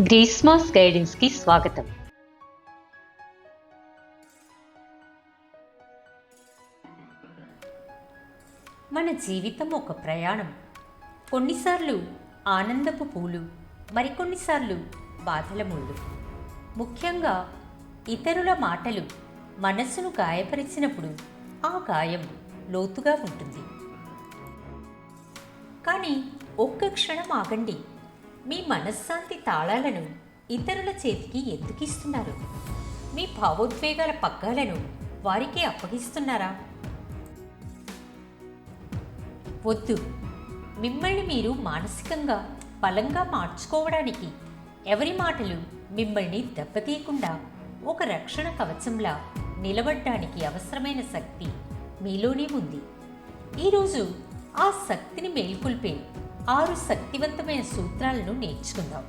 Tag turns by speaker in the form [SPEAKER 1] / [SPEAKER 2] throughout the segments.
[SPEAKER 1] గ్రీస్మాస్ గైడెన్స్కి స్వాగతం.
[SPEAKER 2] మన జీవితం ఒక ప్రయాణం. కొన్నిసార్లు ఆనందపు పూలు మరికొన్నిసార్లు బాధల ముళ్ళు. ముఖ్యంగా ఇతరుల మాటలు మనస్సును గాయపరిచినప్పుడు ఆ గాయం లోతుగా ఉంటుంది. కానీ ఒక్క క్షణం ఆగండి. మీ మనశ్శాంతి తాళాలను ఇతరుల చేతికి ఎందుకు ఇస్తున్నారు? మీ భావోద్వేగాల పగ్గాలను వారికి అప్పగిస్తున్నారా? వద్దు. మిమ్మల్ని మీరు మానసికంగా బలంగా మార్చుకోవడానికి ఎవరి మాటలు మిమ్మల్ని దెబ్బతీయకుండా ఒక రక్షణ కవచంలా నిలబడ్డానికి అవసరమైన శక్తి మీలోనే ఉంది. ఈరోజు ఆ శక్తిని మేల్కొల్పే ఆరు శక్తివంతమైన సూత్రాలను నేర్చుకుందాం.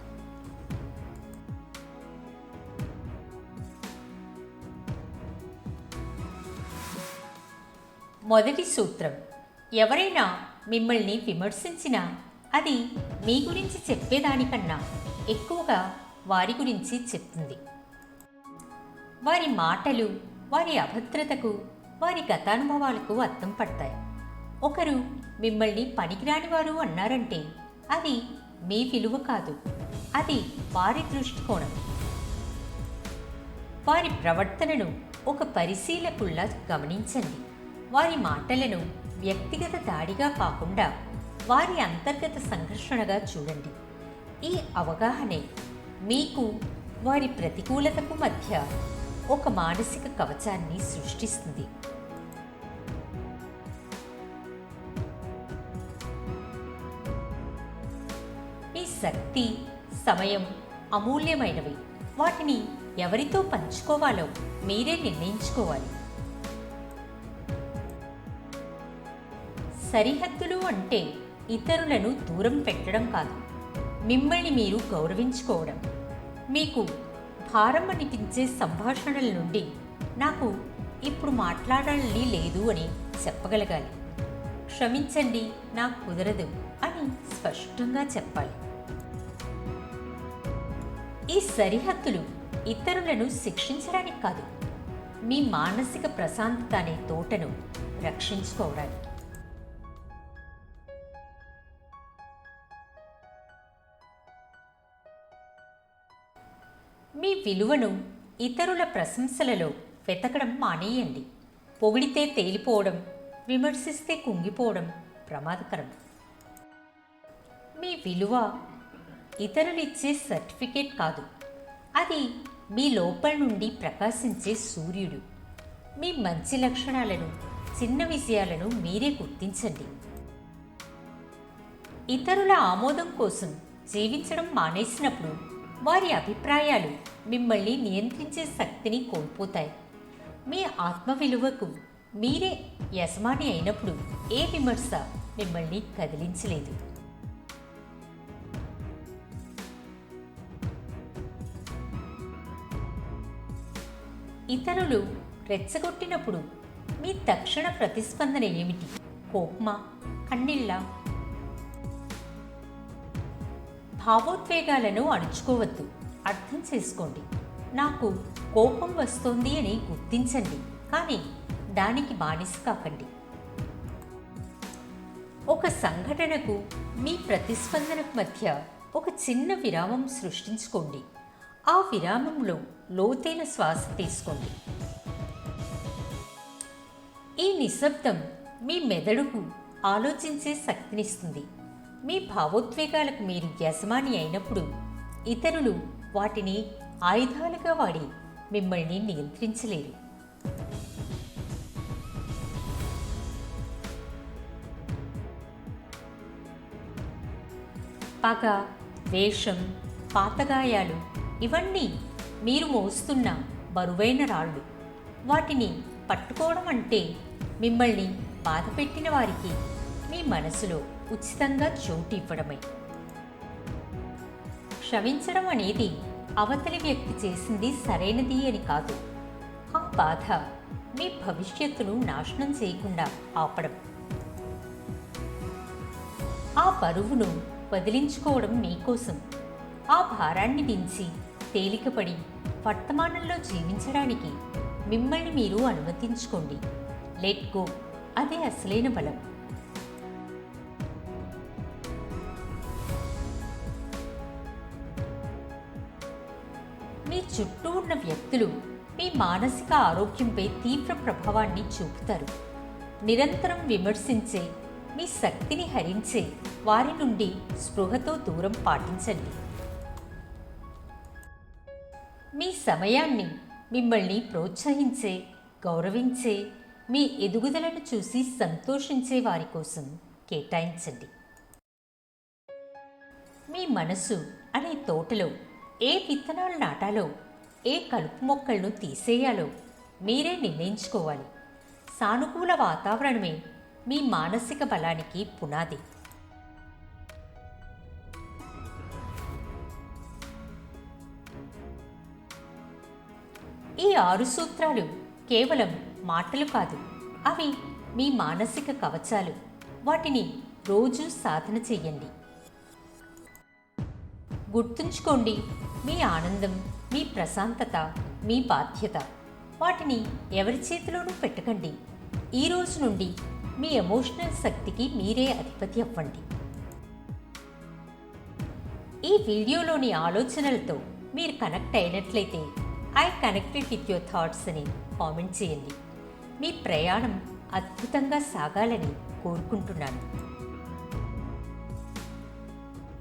[SPEAKER 2] మొదటి సూత్రం ఎవరైనా మిమ్మల్ని విమర్శించినా అది మీ గురించి చెప్పేదానికన్నా ఎక్కువగా వారి గురించి చెప్తుంది. వారి మాటలు వారి అభద్రతకు వారి గతానుభవాలకు అర్థం పడతాయి. ఒకరు మిమ్మల్ని పనికిరాని వారు అన్నారంటే అది మీ విలువ కాదు. అది వారి దృష్టికోణం. వారి ప్రవర్తనను ఒక పరిశీలకుల్లా గమనించండి. వారి మాటలను వ్యక్తిగత దాడిగా కాకుండా వారి అంతర్గత సంఘర్షణగా చూడండి. ఈ అవగాహనే మీకు వారి ప్రతికూలతకు మధ్య ఒక మానసిక కవచాన్ని సృష్టిస్తుంది. మీ శక్తి సమయం అమూల్యమైనవి. వాటిని ఎవరితో పంచుకోవాలో మీరే నిర్ణయించుకోవాలి. సరిహద్దులు అంటే ఇతరులను దూరం పెట్టడం కాదు. మిమ్మల్ని మీరు గౌరవించుకోవడం. మీకు భారం అనిపించే సంభాషణల నుండి నాకు ఇప్పుడు మాట్లాడాలని లేదు అని చెప్పగలగాలి. క్షమించండి నాకు కుదరదు అని స్పష్టంగా చెప్పాలి. ఈ సరిహద్దులు ఇతరులను శిక్షించడానికి కాదు మీ మానసిక ప్రశాంతత అనే తోటను రక్షించుకోవడానికి. మీ విలువను ఇతరుల ప్రశంసలలో వెతకడం మానేయండి. పొగిడితే తేలిపోవడం విమర్శిస్తే కుంగిపోవడం ప్రమాదకరం. మీ విలువ ఇతరులిచ్చే సర్టిఫికేట్ కాదు. అది మీ లోపల నుండి ప్రకాశించే సూర్యుడు. మీ మంచి లక్షణాలను చిన్న విషయాలను మీరే గుర్తించండి. ఇతరుల ఆమోదం కోసం జీవించడం మానేసినప్పుడు వారి అభిప్రాయాలు మిమ్మల్ని నియంత్రించే శక్తిని కోల్పోతాయి. మీ ఆత్మ విలువకు మీరే యజమాని అయినప్పుడు ఏ విమర్శ మిమ్మల్ని కదిలించలేదు. ఇతరులు రెచ్చగొట్టినప్పుడు మీ తక్షణ ప్రతిస్పందన ఏమిటి? కోప్మా? కన్నీళ్ళ? భావోద్వేగాలను అణుచుకోవద్దు. అర్థం చేసుకోండి. నాకు కోపం వస్తోంది అని గుర్తించండి. కానీ దానికి బానిస కాకండి. ఒక సంఘటనకు మీ ప్రతిస్పందనకు మధ్య ఒక చిన్న విరామం సృష్టించుకోండి. ఆ విరామంలో లోతైన శ్వాస తీసుకోండి. ఈ నిశ్శబ్దం మీ మెదడుకు ఆలోచించే శక్తినిస్తుంది మీ భావోద్వేగాలకు మీరు యజమాని అయినప్పుడు ఇతరులు వాటిని ఆయుధాలుగా వాడి మిమ్మల్ని నియంత్రించలేరు. పగ వేషం పాతగాయాలు ఇవన్నీ మీరు మోస్తున్న బరువైన రాళ్ళు. వాటిని పట్టుకోవడం అంటే మిమ్మల్ని బాధపెట్టిన వారికి మీ మనసులో ఉచితంగా చోటు ఇవ్వడమే. క్షమించడం అనేది అవతలి వ్యక్తి చేసింది సరైనది అని కాదు. ఆ బాధ మీ భవిష్యత్తును నాశనం చేయకుండా ఆపడం. ఆ బరువును వదిలించుకోవడం మీకోసం. ఆ భారాన్ని దించి తేలికపడి వర్తమానంలో జీవించడానికి మిమ్మల్ని మీరు అనుమతించుకోండి. లెట్ గో అదే అసలైన బలం. మీ చుట్టూ ఉన్న వ్యక్తులు మీ మానసిక ఆరోగ్యంపై తీవ్ర ప్రభావాన్ని చూపుతారు. నిరంతరం విమర్శించే మీ శక్తిని హరించే వారి నుండి స్పృహతో దూరం పాటించండి. మీ సమయాన్ని మిమ్మల్ని ప్రోత్సహించే గౌరవించే మీ ఎదుగుదలను చూసి సంతోషించే వారి కోసం కేటాయించండి. మీ మనసు అనే తోటలో ఏ విత్తనాలు నాటాలో ఏ కలుపు మొక్కలను తీసేయాలో మీరే నిర్ణయించుకోవాలి. సానుకూల వాతావరణమే మీ మానసిక బలానికి పునాది. ఈ ఆరు సూత్రాలు కేవలం మాటలు కాదు. అవి మీ మానసిక కవచాలు. వాటిని రోజు సాధన చెయ్యండి. గుర్తుంచుకోండి మీ ఆనందం మీ ప్రశాంతత మీ బాధ్యత. వాటిని ఎవరి చేతిలోనూ పెట్టకండి. ఈ రోజు నుండి మీ ఎమోషనల్ శక్తికి మీరే అధిపతి అవ్వండి. ఈ వీడియోలోని ఆలోచనలతో మీరు కనెక్ట్ అయినట్లయితే I connected with your thoughts అని కామెంట్ చేయండి మీ ప్రయాణం అద్భుతంగా సాగాలని కోరుకుంటున్నాను